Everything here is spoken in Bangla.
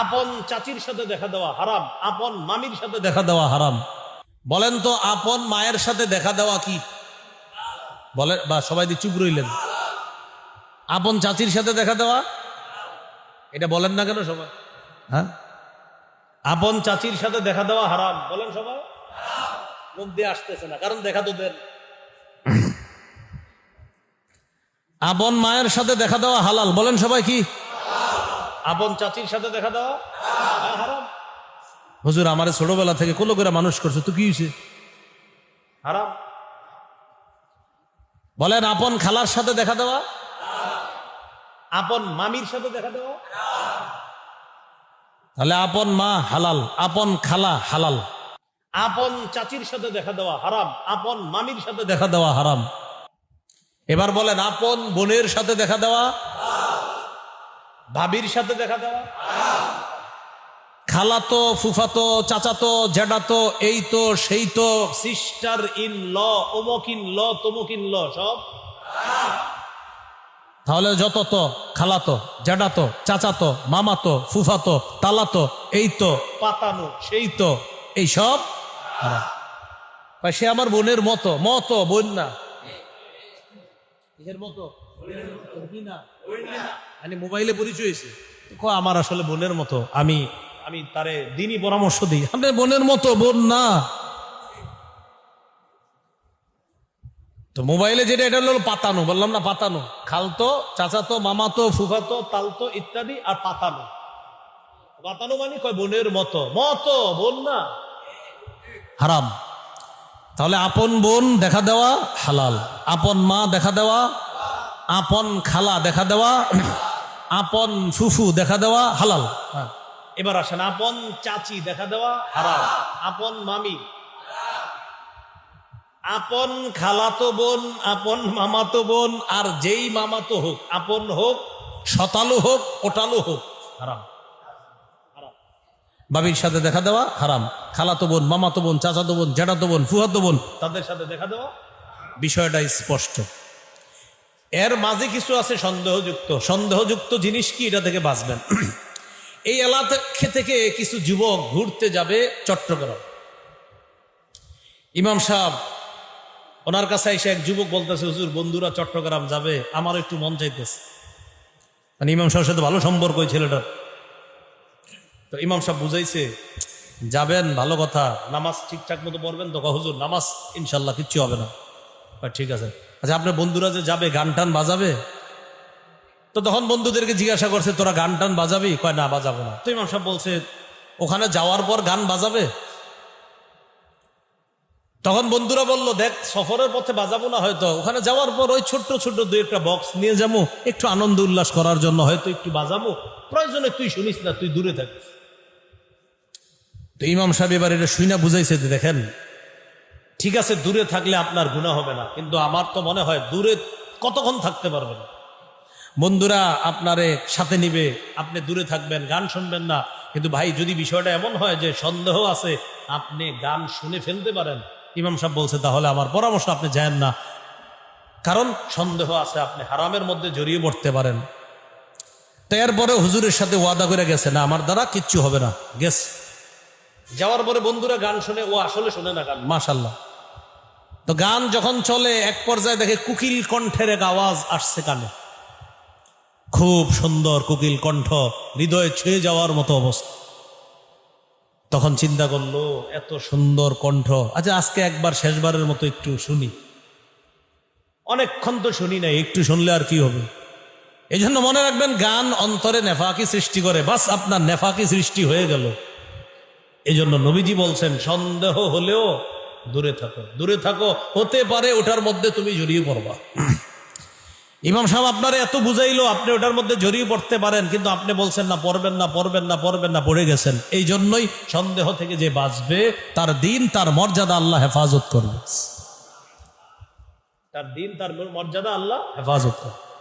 আপন চাচির সাথে দেখা দেওয়া হারাম, আপন মামির সাথে দেখা দেওয়া হারাম। বলেন তো, আপন মায়ের সাথে দেখা দেওয়া কি? বলে, বা সবাই দিয়ে চুপ রইলেন। আপন চাচির সাথে দেখা দেওয়া? এটা বলেন না কেন সবাই? হ্যাঁ? আপন চাচির সাথে দেখা দেওয়া হারাম, বলেন সবাই। মুখ দিয়ে আসতেছে না, কারণ দেখা তো দেন। আপন মায়ের সাথে দেখা দেওয়া হালাল, বলেন সবাই কি? আপন চাচির সাথে দেখা দেওয়া হ্যাঁ, হারাম। হুজুর আমার ছোটবেলা থেকে কোলো করে মানুষ করছে তো কি হয়েছে? হারাম। বলেন আপন খালার সাথে দেখা দেওয়া? আপন মামির সাথে দেখা দেওয়া? তাহলে আপন মা হালাল আপন খালা হালাল। আপন চাচির সাথে দেখা দেওয়া হারাম আপন মামির সাথে দেখা দেওয়া হারাম। এবার বলেন আপন বোনের সাথে দেখা দেওয়া? ভাবির সাথে দেখা দেওয়া খালাতো, ফুফাতো, চাচাতো জ্যাঠাতো এই তো সেই তো সিস্টার ইন ল অমুক ইন ল তমুক ইন ল সব? তাহলে যত তো খালাতো জ্যাঠাতো চাচাতো, মামাতো, ফুফাতো, তালাতো এই তো পাতানো সেই তো এই সব? সে আমার বোনের মতো মতো, বোন না। মতো? মানে মোবাইলে পরিচয় হয়েছে। আমার আসলে বোনের মতো। আমি আমি তারে দিনই পরামর্শ দিই। আপনার বোনের মতো বোন না। তো মোবাইলে যেটা এটা হলো পাতানো। বললাম না পাতানো। খালতো চাচাতো মামাতো ফুফাতো তালতো ইত্যাদি আর পাতানো। পাতানো মানে কয় বোনের মতো। মতো বোন না। হারাম। তাহলে আপন বোন দেখা দেওয়া হালাল। আপন মা দেখা দেওয়া আপন খালা দেখা দেওয়া আপন ফুফু দেখা দেওয়া হালাল। হ্যাঁ। এবার আসেন আপন চাচি দেখা দেওয়া হারাম। আপন মামি। আপন খালাতো বোন আপন মামাতো বোন আর যেই মামাতো হোক আপন হোক শতালু হোক ওটালু হোক হারাম। হারাম বাবির সাথে দেখা দেওয়া হারাম। খালাতো বোন মামাতো বোন চাচাতো বোন জ্যাঠাতো বোন ফুহাতো বোন তাদের সাথে দেখা দেওয়া? বিষয়টা স্পষ্ট। এর মাঝে কিছু আছে সন্দেহযুক্ত। সন্দেহযুক্ত জিনিস কি? এটা থেকে বাঁচবেন। এই এলাকা থেকে কিছু যুবক ঘুরতে যাবে চট্টগ্রাম। ইমাম সাহেব, ওনার কাছে এসে এক যুবক বলতেছে, হুজুর, বন্ধুরা চট্টগ্রাম যাবে, আমার একটু মন চাইতেছে। মানে ইমাম সাহেবের সাথে ভালো সম্পর্ক ওই ছেলেটার। তো ইমাম সাহেব বুঝাইছে, যাবেন, ভালো কথা, নামাজ ঠিকঠাক মতো পড়বেন। তো হুজুর, নামাজ ইনশাল্লাহ কিচ্ছু হবে না। ঠিক আছে। আচ্ছা আপনার বন্ধুরা যে যাবে গান টান বাজাবে? তো তখন বন্ধুদেরকে জিজ্ঞাসা করছে, তোরা গান টান বাজাবি? কয়, না, বাজাবো না। তো ইমাম সাহেব বলছে, ওখানে যাওয়ার পর গান বাজাবে? তখন বন্ধুরা বলল, দেখ, সফরের পথে বাজাবো না হয়তো। ওখানে যাওয়ার পর ওই ছোট্ট ছোট্ট দুই একটা বক্স নিয়ে যাব। একটু আনন্দ উল্লাস করার জন্য হয়তো একটু বাজাবো। প্রয়োজনে তুই শুনিস না, তুই দূরে থাকিস। তো ইমাম সাহেব এবার এটা শুই না বুঝাইছে দেখেন ঠিক আছে, দূরে থাকলে আপনার গুণা হবে না, কিন্তু আমার তো মনে হয় দূরে কতক্ষণ থাকতে পারবেন? বন্ধুরা, আপনারে সাথে নিবে, আপনি দূরে থাকবেন, গান শুনবেন না, কিন্তু ভাই, যদি বিষয়টা এমন হয় যে সন্দেহ আছে, আপনি গান শুনে ফেলতে পারেন। ইমাম সাহেব বলছে, তাহলে আমার পরামর্শ আপনি যায়েন না। কারণ সন্দেহ আছে, আপনি হারামের মধ্যে জড়িয়ে পড়তে পারেন। তো এরপরে হুজুরের সাথে ওয়াদা করে গেছে, না, আমার দ্বারা কিচ্ছু হবে না। গেছে। যাওয়ার পরে বন্ধুরা গান শুনে, ও আসলে শুনে না গান মাশাল্লাহ তো গান যখন চলে, এক পর্যায়ে দেখে কুকিল কণ্ঠের এক আওয়াজ আসছে কানে। খুব সুন্দর কুকিল কণ্ঠ, হৃদয়ে ছুঁয়ে যাওয়ার মতো অবস্থা। তখন চিন্তা করল, এত সুন্দর কণ্ঠ। আচ্ছা আজকে একবার, শেষবারের মতো একটু শুনি। অনেকক্ষণ তো শুনি নাই, একটু শুনলে আর কি হবে? এই জন্য মনে রাখবেন, গান অন্তরে নেফাকি সৃষ্টি করে, বাস আপনার নেফাকি সৃষ্টি হয়ে গেল। এই জন্য নবীজি বলছেন, সন্দেহ হলেও দূরে থাকো। দূরে থাকো, হতে পারে ওটার মধ্যে তুমি জড়িয়ে পড়বা। ইমাম সাহেব আপনারা এত বুঝাইলো, আপনি ওটার মধ্যে জড়িয়ে পড়তে পারেন, কিন্তু আপনি বলছেন, না, পড়বেন না পড়বেন না পড়বেন না, পড়ে গেছেন। এই জন্যই সন্দেহ থেকে যে বাঁচবে, তার দিন, তার মর্যাদা আল্লাহ হেফাজত করবে। তার দিন, তার মর্যাদা আল্লাহ হেফাজত করবে।